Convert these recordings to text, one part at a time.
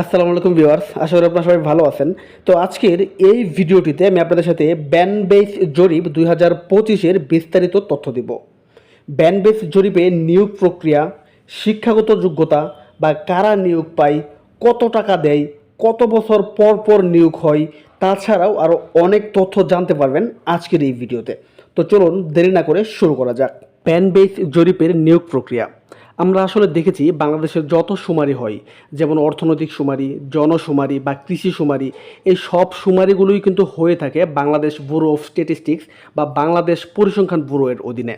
আসসালামু আলাইকুম ভিউয়ার্স, আশা করি আপনারা সবাই ভালো আছেন। তো আজকের এই ভিডিওটিতে আমি আপনাদের সাথে ব্যান বেস জরিপ দুই হাজার পঁচিশের বিস্তারিত তথ্য দিব। ব্যান বেস জরিপে নিয়োগ প্রক্রিয়া, শিক্ষাগত যোগ্যতা বা কারা নিয়োগ পায়, কত টাকা দেয়, কত বছর পর পর নিয়োগ হয়, তাছাড়াও আরও অনেক তথ্য জানতে পারবেন আজকের এই ভিডিওতে। তো চলুন দেরি না করে শুরু করা যাক। প্যান বেস জরিপের নিয়োগ প্রক্রিয়া। আমরা আসলে দেখেছি বাংলাদেশের যত সুমারি হয়, যেমন অর্থনৈতিক সুমারি জনশুমারি বা কৃষি সুমারি, এই সব সুমারিগুলোই কিন্তু হয়ে থাকে বাংলাদেশ ব্যুরো অফ স্ট্যাটিস্টিক্স বা বাংলাদেশ পরিসংখ্যান ব্যুরোয়ের অধীনে।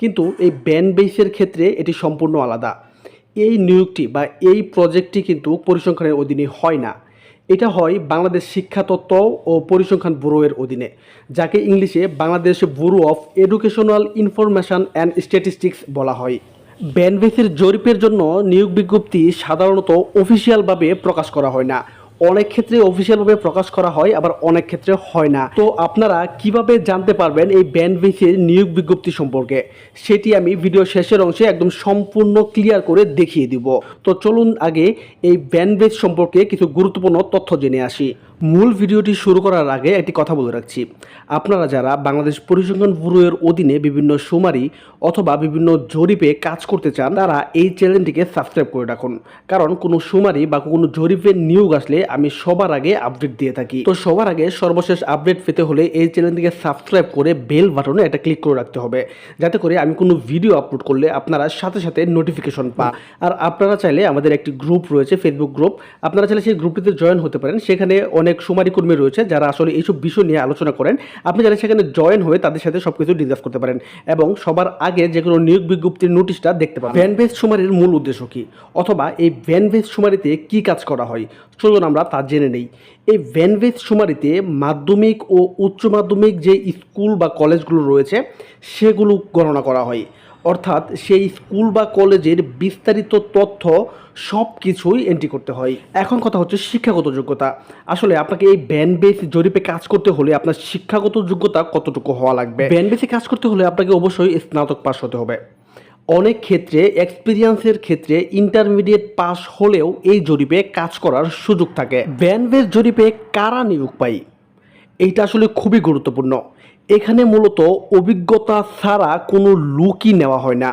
কিন্তু এই ব্যান বেসের ক্ষেত্রে এটি সম্পূর্ণ আলাদা। এই নিয়োগটি বা এই প্রজেক্টটি কিন্তু পরিসংখ্যানের অধীনে হয় না। এটা হয় বাংলাদেশ শিক্ষা তত্ত্ব ও পরিসংখ্যান ব্যুরোয়ের অধীনে, যাকে ইংলিশে Bangladesh bureau of educational information and statistics বলা হয়। ব্যানবেসের জরিপের জন্য নিয়োগ বিজ্ঞপ্তি সাধারণত অফিসিয়ালভাবে প্রকাশ করা হয় না। অনেক ক্ষেত্রে অফিসিয়ালভাবে প্রকাশ করা হয়, আবার অনেক ক্ষেত্রে হয় না। তো আপনারা কীভাবে জানতে পারবেন এই ব্যানবেসের নিয়োগ বিজ্ঞপ্তি সম্পর্কে? সেটি আমি ভিডিও শেষের অংশে একদম সম্পূর্ণ ক্লিয়ার করে দেখিয়ে দিব। তো চলুন আগে এই ব্যানবেস সম্পর্কে কিছু গুরুত্বপূর্ণ তথ্য জেনে আসি। মূল ভিডিওটি শুরু করার আগে একটি কথা বলে রাখছি। আপনারা যারা বাংলাদেশ পরিসংখ্যান ব্যুরোয়ের অধীনে বিভিন্ন শুমারি অথবা বিভিন্ন জরিপে কাজ করতে চান, তারা এই চ্যানেলটিকে সাবস্ক্রাইব করে রাখুন। কারণ কোনো শুমারি বা কোনো জরিপের নিয়োগ আসলে আমি সবার আগে আপডেট দিয়ে থাকি। তো সবার আগে সর্বশেষ আপডেট পেতে হলে এই চ্যানেলটিকে সাবস্ক্রাইব করে বেল বাটনে একটা ক্লিক করে রাখতে হবে। যাতে করে আমি কোনো ভিডিও আপলোড করলে আপনারা সাথে সাথে নোটিফিকেশন পান। আর আপনারা চাইলে আমাদের একটি গ্রুপ রয়েছে ফেসবুক গ্রুপ। আপনারা চাইলে সেই গ্রুপটিতে জয়েন হতে পারেন। সেখানে অনেক সুমারি কর্মী রয়েছে যারা আসলে এইসব বিষয় নিয়ে আলোচনা করেন। আপনি যারা সেখানে জয়েন হয়ে তাদের সাথে সব কিছু ডিসকাস করতে পারেন এবং সবার আগে যে কোনো নিয়োগ বিজ্ঞপ্তির নোটিশটা দেখতে পাবেন। ভ্যান বেস সুমারির মূল উদ্দেশ্য কী? অথবা এই ভ্যান বেস সুমারিতে কি কাজ করা হয়? চলুন আমরা তা জেনে নেই। এই ভ্যান বেস সুমারিতে মাধ্যমিক ও উচ্চ মাধ্যমিক যে স্কুল বা কলেজগুলো রয়েছে, সেগুলো গণনা করা হয়। অর্থাৎ সেই স্কুল বা কলেজের বিস্তারিত তথ্য সব কিছুই এন্ট্রি করতে হয়। এখন কথা হচ্ছে শিক্ষাগত যোগ্যতা। আসলে আপনাকে এই ব্যান বেস জরিপে কাজ করতে হলে আপনার শিক্ষাগত যোগ্যতা কতটুকু হওয়া লাগবে? ব্যান বেসে কাজ করতে হলে আপনাকে অবশ্যই স্নাতক পাস হতে হবে। অনেক ক্ষেত্রে এক্সপিরিয়েন্সের ক্ষেত্রে ইন্টারমিডিয়েট পাস হলেও এই জরিপে কাজ করার সুযোগ থাকে। ব্যান বেস জরিপে কারা নিয়োগ পাই এইটা আসলে খুবই গুরুত্বপূর্ণ। এখানে মূলত অভিজ্ঞতা ছাড়া কোনো লুকই নেওয়া হয় না।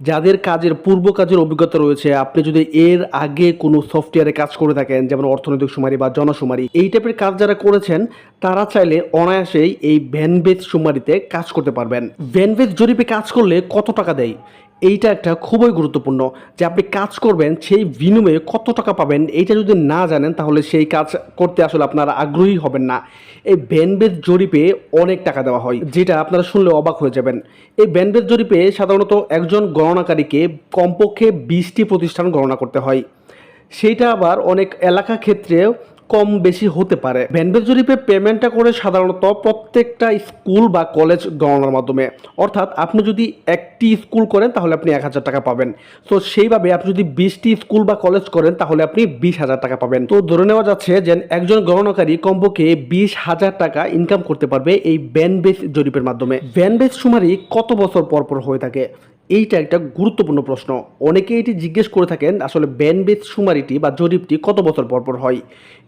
যাদের কাজের পূর্ব কাজের অভিজ্ঞতা রয়েছে, আপনি যদি এর আগে কোনো সফটওয়্যারে কাজ করে থাকেন, যেমন অর্থনৈতিক সুমারি বা জনশুমারি এই টাইপের কাজ যারা করেছেন, তারা চাইলে অনায়াসেই এই ভ্যানবেজ সুমারিতে কাজ করতে পারবেন। ভ্যানবেজ জরিপে কাজ করলে কত টাকা দেয়? এইটা একটা খুবই গুরুত্বপূর্ণ যে আপনি কাজ করবেন, সেই বিনিময়ে কত টাকা পাবেন, এইটা যদি না জানেন, তাহলে সেই কাজ করতে আসলে আপনারা আগ্রহী হবেন না। এই ব্যানবেজ জরিপে অনেক টাকা দেওয়া হয়, যেটা আপনারা শুনলে অবাক হয়ে যাবেন। এই ব্যানবেজ জরিপে সাধারণত একজন গণনাকারীকে কমপক্ষে বিশটি প্রতিষ্ঠান গণনা করতে হয়। সেইটা আবার অনেক এলাকা ক্ষেত্রে কম বেশি হতে পারে। ভ্যানবেজ জরিপে পেমেন্টটা করে সাধারণত প্রত্যেকটা স্কুল বা কলেজ গণনার মাধ্যমে। অর্থাৎ আপনি যদি একটি স্কুল করেন, তাহলে আপনি এক হাজার টাকা পাবেন। তো সেইভাবে আপনি যদি বিশটি স্কুল বা কলেজ করেন, তাহলে আপনি বিশ হাজার টাকা পাবেন। তো ধরে নেওয়া যাচ্ছে যে একজন গণনাকারী কমপক্ষে বিশ হাজার টাকা ইনকাম করতে পারবে এই ভ্যানবেজ জরিপের মাধ্যমে। ভ্যানবেজ সুমারি কত বছর পর পর হয়ে থাকে? এইটা একটা গুরুত্বপূর্ণ প্রশ্ন। অনেকে এটি জিজ্ঞেস করে থাকেন, আসলে ব্যানবেজ সুমারিটি বা জরিপটি কত বছর পরপর পর হয়?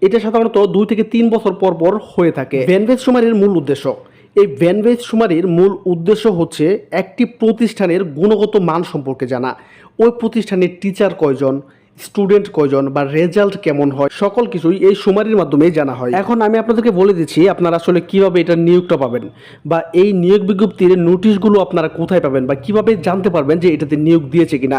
এটা সাধারণত দুই থেকে তিন বছর পরপর পর হয়ে থাকে। ব্যানবেজ সুমারির মূল উদ্দেশ্য। এই ব্যানবেদ সুমারির মূল উদ্দেশ্য হচ্ছে একটি প্রতিষ্ঠানের গুণগত মান সম্পর্কে জানা। ওই প্রতিষ্ঠানের টিচার কয়জন? স্টুডেন্ট কয়জন বা রেজাল্ট কেমন হয়, সকল কিছুই এই সুমারির মাধ্যমে জানা হয়। এখন আমি আপনাদেরকে বলে দিচ্ছি, আপনারা আসলে কীভাবে এটা নিয়োগটা পাবেন বা এই নিয়োগ বিজ্ঞপ্তির নোটিশগুলো আপনারা কোথায় পাবেন বা কীভাবে জানতে পারবেন যে এটাতে নিয়োগ দিয়েছে কিনা।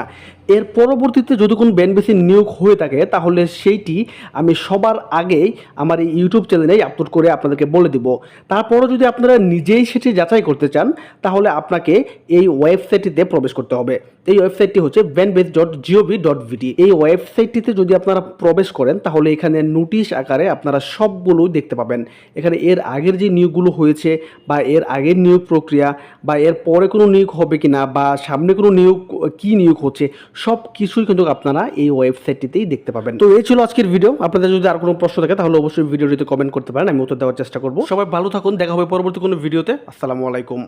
এর পরবর্তীতে যদি কোনো বেনবেসি নিয়োগ হয়ে থাকে, তাহলে সেইটি আমি সবার আগেই আমার এই ইউটিউব চ্যানেলেই আপলোড করে আপনাদেরকে বলে দিব। তারপরও যদি আপনারা নিজেই সেটি যাচাই করতে চান, তাহলে আপনাকে এই ওয়েবসাইটটিতে প্রবেশ করতে হবে। এই ওয়েবসাইটটি হচ্ছে BANBEIS dot gov dot BD এই ওয়েবসাইটটিতে যদি আপনারা প্রবেশ করেন, তাহলে এখানে নোটিশ আকারে আপনারা সবগুলোই দেখতে পাবেন। এখানে এর আগের যে নিয়োগগুলো হয়েছে, বা এর আগের নিয়োগ প্রক্রিয়া, বা এর পরে কোনো নিয়োগ হবে কিনা, বা সামনে কোনো নিয়োগ কি নিয়োগ হচ্ছে সব কিছুই কিন্তু আপনারা এই ওয়েবসাইটটিতেই দেখতে পাবেন। তো এই ছিল আজকের ভিডিও আপনাদের যদি আর কোনো প্রশ্ন থাকে, তাহলে অবশ্যই ভিডিওটিতে কমেন্ট করতে পারেন, আমি উত্তর দেওয়ার চেষ্টা করব। সবাই ভালো থাকুন, দেখা হবে পরবর্তী কোনো ভিডিওতে আসসালামু আলাইকুম।